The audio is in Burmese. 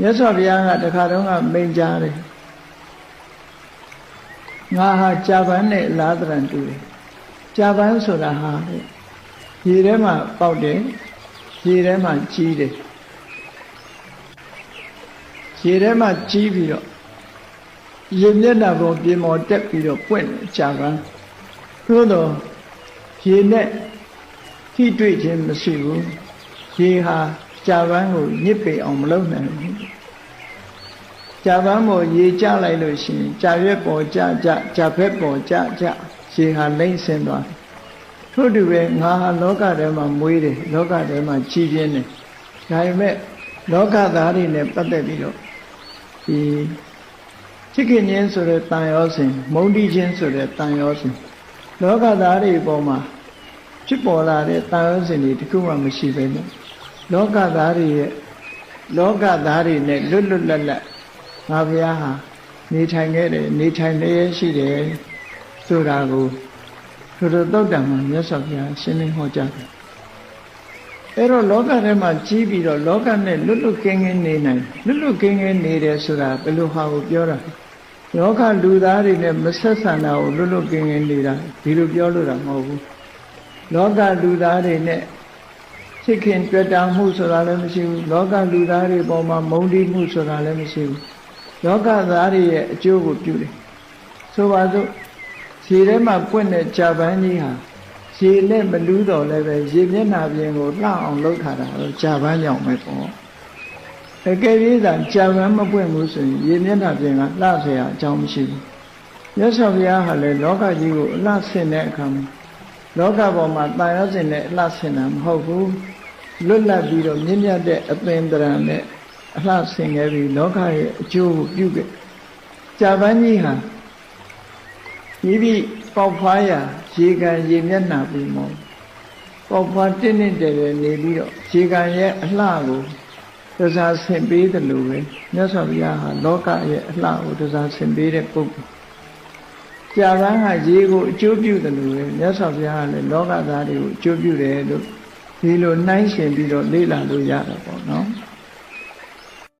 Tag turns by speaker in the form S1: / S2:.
S1: မြတ်စွာဘုရားကတခါတော့ကမိန်ကြားတယ်ငါဟာကြာပန်းနဲ့အလားတရံတူတယ်ကြာပန်းဆိုတာဟာတဲ့ရေထဲမှာပေါက်တယ်ရေထဲမှာကြီးတယ်ရေထဲမှာကြီးပြီးတော့ရေမျက်နှာပေါ်ပြင်ပေါ်တက်ပြီးတော့ပွင့်တယ်ကြာပန်းသို့တော့ရေနဲ့ထိတွေ့ခြင်းမရှိဘူးရေဟာကြာပန်းကိုညစ်ပေအောင်မလုပ်နိုင်ဘူး ကြာပန်းပေါ်ရေကျလိုက်လို့ရှိရင်ကြာရွက်ပေါ်ကျကျကြာဘက်ပေါ်ကျကျရေဟာလိမ့်ဆင်းသွားတယ်ထို့တူပဲငါဟာလောကထဲမှာမွေးတယ်လောကထဲမှာကြီးပြင်းတယ်ဒါပေမဲ့လောကသားတွေနဲ့ပတ်သက်ပြီးတော့ဒီချစ်ခင်ခြင်းဆိုတဲ့တန်ရောစဉ်မုန်းတီးခြင်းဆိုတဲ့တန်ရောစဉ်လောကသားတွေပေါ်မှာဖြစ်ပေါ်လာတဲ့တန်ရောစဉ်တွေတခုမှမရှိပဲနဲ့လောကသားတွေရဲ့လောကသားတွေနဲ့လွတ်လွတ်လပ်လပ် ငါဘုရားဟာနေထိုင်ခဲ့တယ်နေထိုင်လျက်ရှိတယ်ဆိုတာကိုသူတို့တုတ်တံမှာမြတ်စွာဘုရားရှင်းလင်းဟောကြားတယ်အဲ့တော့လောကထဲမှာကြီးပြီးတော့လောကနဲ့လွတ်လွတ်ကင်းကင်းနေနိုင်လွတ်လွတ်ကင်းကင်းနေတယ်ဆိုတာဘယ်လိုဟာကိုပြောတာလောကလူသားတွေနဲ့မဆက်ဆံတာကိုလွတ်လွတ်ကင်းကင်းနေတာဒီလိုပြောလို့တာမဟုတ်ဘူးလောကလူသားတွေနဲ့ချစ်ခင်တွေ့တာမှုဆိုတာလည်းမရှိဘူးလောကလူသားတွေပေါ်မှာမုန်းတီးမှုဆိုတာလည်းမရှိဘူး လောကသားတွေရဲ့အကျိုးကိုပြုတယ်ဆိုပါစို့ခြေထဲမှာပွင့်တဲ့ဂျပန်ကြီးဟာခြေနဲ့မလူးတော့လည်းပဲရေမျက်နှာပြင်ကိုလှအောင်လုပ်ထားတာတော့ဂျပန်ကြောင့်ပဲပေါ့အကယ်၍သာဂျပန်မပွင့်ဘူးဆိုရင်ရေမျက်နှာပြင်ကလှเสียအကြောင်းမရှိဘူးမြတ်စွာဘုရားဟာလည်းလောကကြီးကိုအလှဆင်တဲ့အခါမှာလောကပေါ်မှာတာယာစင်နဲ့အလှဆင်တာမဟုတ်ဘူးလွတ်လပ်ပြီးတော့မြင့်မြတ်တဲ့အပင်တရံနဲ့ အလှဆင်ခဲ့ပြီးလောကရဲ့အကျိုးကိုပြုခဲ့ဂျပန်ကြီးဟာမိမိပေါက်ဖွားရာရေကန်ရေမျက်နှာပြီးမောပေါက်ဖွားတင်းတင်းတယ်တယ်နေပြီးတော့ရေကန်ရဲ့အလှကိုတစားဆင်ပေးတယ်လို့ပဲမြတ်စွာဘုရားဟာလောကရဲ့အလှကိုတစားဆင်ပေးတဲ့ပုဂ္ဂိုလ်ကြာပန်းကရေကိုအကျိုးပြုတယ်လို့ပဲမြတ်စွာဘုရားကလည်းလောကသားတွေကိုအကျိုးပြုတယ်လို့ဒီလိုနှိုင်းရှင်ပြီးတော့လေ့လာလို့ရတာပေါ့နော်